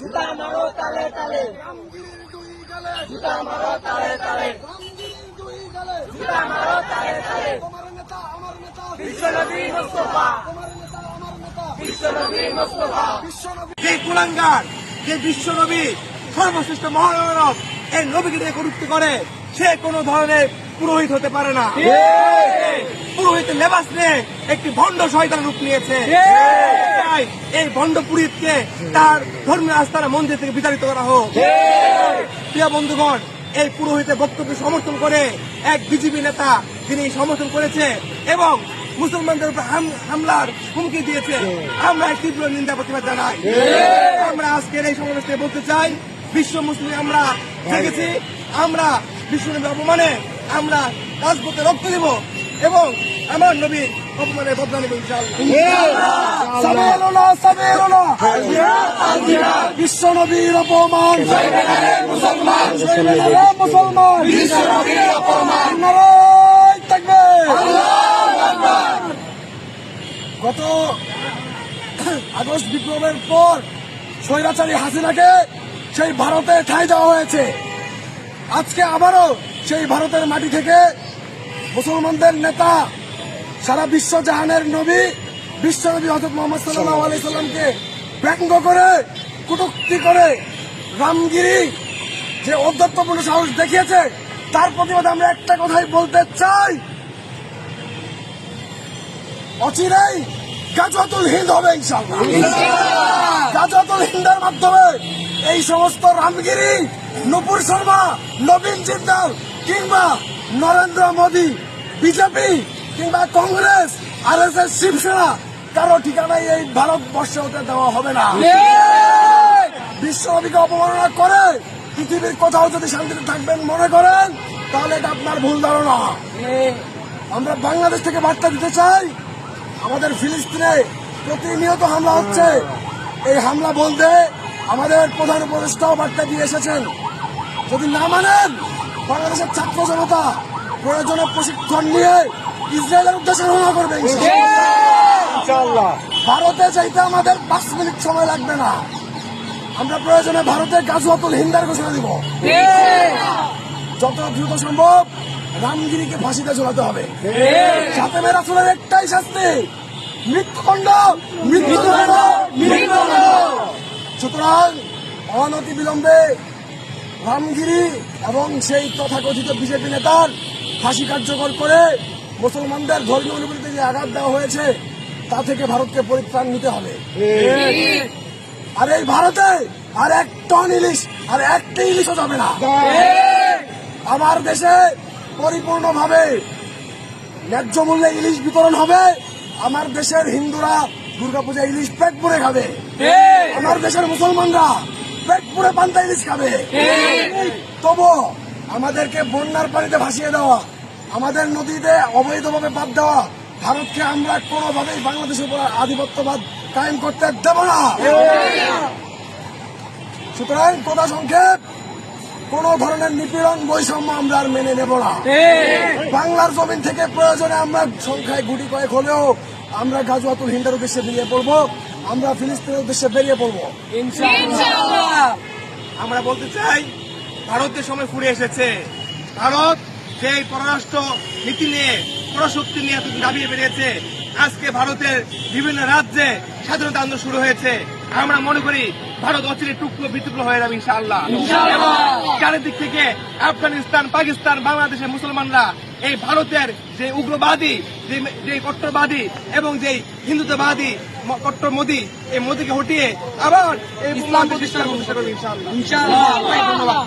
জুতা মারো তালে তালে। জুতা মারো তালে তালে। জুতা মারো তালে তালে। বিশ্বনবী মুস্তফা। বিশ্বনবী যে কুলাঙ্গার যে বিশ্বনবী সর্বশ্রেষ্ঠ মহানব এই নবীকে কটুক্তি করে সে কোনো ধরনের পুরোহিত হতে পারে না। পুরোহিতের লেবাস নিয়ে একটি ভণ্ড শয়তান রূপ নিয়েছে। এই ভণ্ড পুরোহিতকে তার ধর্মীয় আস্থার মন্দির থেকে বিতাড়িত করা হোক। প্রিয় বন্ধুগণ এই পুরোহিতের বক্তব্য সমর্থন করে এক বিজেপি নেতা তিনি সমর্থন করেছে এবং মুসলমানদের উপর হামলার হুমকি দিয়েছে। আমরা তীব্র নিন্দা প্রতিবাদ জানাই। আমরা আজকের এই সমাবেশে বলতে চাই বিশ্ব মুসলিম আমরা জেগেছি আমরা বিশ্ব অপমানে আমরা রাজপথে রক্ত দেব। এবং আমার নবীর অপমানের বদলা নেব বিশ্ব নবীর অপমান মুসলমান মুসলমান বিশ্ব নবীর অপমান। থাকবে। গত আগস্ট বিপ্লবের পর স্বৈরাচারী হাসিনাকে সেই ভারতে ঠাঁই দেওয়া হয়েছে। আজকে আবারও সেই ভারতের মাটি থেকে মুসলমানদের নেতা সারা বিশ্ব জাহানের নবী বিশ্ব নবী হজরত মোহাম্মদ সাল্লাহ আলি সাল্লামকে ব্যঙ্গ করে কটুক্তি করে রামগিরি যে অধ্যত্বপূর্ণ সাহস দেখিয়েছে তার প্রতিবাদে আমরা একটা কথাই বলতে চাই। অচিরেই গাজওয়াতুল হিন্দ হবে ইনশাল্লাহ হিন্দের মাধ্যমে এই সমস্ত রামগিরি নুপুর শর্মা নবীন জিন্দাল কিংবা নরেন্দ্র মোদী বিজেপি কিংবা Congress R S S Shiv Sena কারও ঠিকানায় এই ভারতবর্ষে হতে দেওয়া হবে না। বিশ্ব নবীকে অপমাননা করে পৃথিবীর কোথাও যদি শান্তিতে থাকবেন মনে করেন তাহলে এটা আপনার ভুল ধারণা। আমরা বাংলাদেশ থেকে বার্তা দিতে চাই আমাদের ফিলিস্তিনে প্রতিনিয়ত হামলা হচ্ছে। এই হামলা বলতে আমাদের প্রধান উপদেষ্টাও বার্তা দিয়ে এসেছেন। যদি না মানেন বাংলাদেশের ছাত্র জনতা প্রয়োজনে প্রশিক্ষণ নিয়ে ইসরায়েলের উদ্দেশ্যে রওনা করবে ভারতে যাইতে আমাদের পাঁচ মিনিট সময় লাগবে না। আমরা প্রয়োজনে ভারতে গাজুয়াতুল হিন্দার ঘোষণা দিব। যত দ্রুত সম্ভব রামগিরিকে ফাঁসিতে ঝোলাতে হবে। সাথে রাসুলের একটাই শাস্তি মৃত্যুদণ্ড মৃত্যুদণ্ড মৃত্যুদণ্ড! সুতরাং অনতি বিলম্বে রামগিরি এবং সেই তথাকথিত বিজেপি নেতার ফাঁসি কার্যকর করে মুসলমানদের ধর্মীয় অনুভূতিতে যে আঘাত দেওয়া হয়েছে তা থেকে ভারতকে পরিত্রাণ নিতে হবে। আর এই ভারতে আর এক টন ইলিশ আর একটা ইলিশও যাবে না। আমার দেশে পরিপূর্ণভাবে ন্যায্য মূল্যে ইলিশ বিতরণ হবে। আমার দেশের হিন্দুরা দুর্গাপূজা ইলিশ পেট পুরে খাবে। আমার দেশের মুসলমানরা পেট পুরে পান্তা ইলিশ খাবে। তবু আমাদেরকে বন্যার পানিতে ভাসিয়ে দেওয়া আমাদের নদীতে অবৈধভাবে বাদ দেওয়া ভারতকে আমরা কোনোভাবেই বাংলাদেশের উপর আধিপত্যবাদ কায়েম করতে দেব না। সুতরাং কথা সংক্ষেপ কোন ধরনের নিপীড়ন বৈষম্য আমরা আর মেনে নেব না। বাংলার জমিন থেকে প্রয়োজনে আমরা সংখ্যায় গুটি কয়েক হলেও আমরা গাজুয়াতুল হিন্দার উদ্দেশ্যে বেরিয়ে পড়ব আমরা ফিলিস্তিনের উদ্দেশ্যে বেরিয়ে পড়ব। আমরা বলতে চাই ভারতের সময় ফুরে এসেছে। ভারত সেই পররাষ্ট্র নীতি নিয়ে পরাশক্তি নিয়ে এতদিন দাবিয়ে বেরিয়েছে। আজকে ভারতের বিভিন্ন রাজ্যে স্বাধীনতা আন্দোলন শুরু হয়েছে। আমরা মনে করি ভারত অচিরে টুকরো বিটুকরো হয়ে যাবে ইনশাআল্লাহ। চারিদিক থেকে আফগানিস্তান পাকিস্তান বাংলাদেশের মুসলমানরা এই ভারতের যে উগ্রবাদী যে যে কট্টরবাদী এবং যে হিন্দুত্ববাদী কট্টর মোদী এই মোদীকে হটিয়ে আবার এই ইসলাম প্রতিষ্ঠা করবে ইনশাআল্লাহ। ধন্যবাদ।